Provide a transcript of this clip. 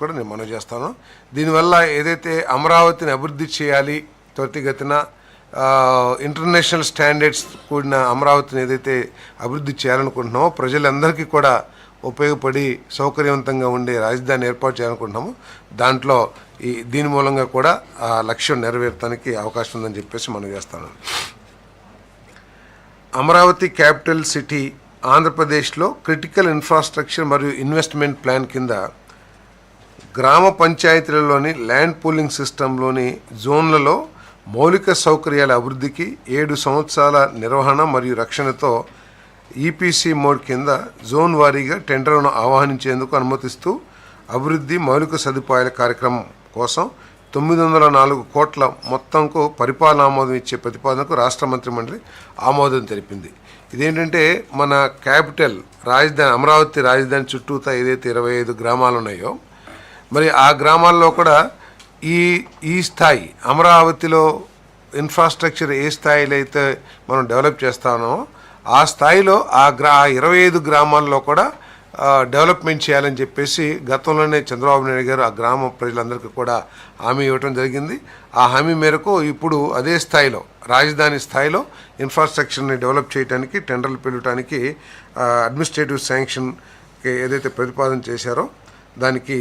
కూడా నేను మనం చేస్తాను. దీనివల్ల ఏదైతే అమరావతిని అభివృద్ధి చేయాలి త్వరితగతిన ఇంటర్నేషనల్ స్టాండర్డ్స్ కూడిన అమరావతిని ఏదైతే అభివృద్ధి చేయాలనుకుంటున్నామో ప్రజలందరికీ కూడా ఉపయోగపడి సౌకర్యవంతంగా ఉండే రాజధాని ఏర్పాటు చేయాలనుకుంటున్నాము. దాంట్లో ఈ దీని మూలంగా కూడా ఆ లక్ష్యం నెరవేర్చడానికి అవకాశం ఉందని చెప్పేసి మనం చేస్తాను. అమరావతి క్యాపిటల్ సిటీ ఆంధ్రప్రదేశ్లో క్రిటికల్ ఇన్ఫ్రాస్ట్రక్చర్ మరియు ఇన్వెస్ట్మెంట్ ప్లాన్ కింద గ్రామ పంచాయతీలలోని ల్యాండ్ పూలింగ్ సిస్టంలోని జోన్లలో మౌలిక సౌకర్యాల అభివృద్ధికి ఏడు సంవత్సరాల నిర్వహణ మరియు రక్షణతో ఈపీసీ మోడ్ కింద జోన్ వారీగా టెండర్లను ఆహ్వానించేందుకు అనుమతిస్తూ అభివృద్ధి మౌలిక సదుపాయాల కార్యక్రమం కోసం తొమ్మిది వందల నాలుగు కోట్ల మొత్తంకు పరిపాలన ఆమోదం ఇచ్చే ప్రతిపాదనకు రాష్ట్ర మంత్రి మండలి ఆమోదం తెలిపింది. ఇదేంటంటే మన క్యాపిటల్ రాజధాని అమరావతి రాజధాని చుట్టూతా ఏదైతే ఇరవై ఐదు గ్రామాలు ఉన్నాయో మరి ఆ గ్రామాల్లో కూడా ఈ ఈ స్థాయి అమరావతిలో ఇన్ఫ్రాస్ట్రక్చర్ ఏ స్థాయిలో అయితే మనం డెవలప్ చేస్తామో ఆ స్థాయిలో ఆ గ్రా ఆ ఇరవై ఐదు గ్రామాల్లో కూడా డెవలప్మెంట్ చేయాలని చెప్పేసి గతంలోనే చంద్రబాబు నాయుడు గారు ఆ గ్రామ ప్రజలందరికీ కూడా హామీ ఇవ్వటం జరిగింది. ఆ హామీ మేరకు ఇప్పుడు అదే స్థాయిలో రాజధాని స్థాయిలో ఇన్ఫ్రాస్ట్రక్చర్ని డెవలప్ చేయడానికి టెండర్లు పిలవటానికి అడ్మినిస్ట్రేటివ్ శాంక్షన్ ఏదైతే ప్రతిపాదన చేశారో దానికి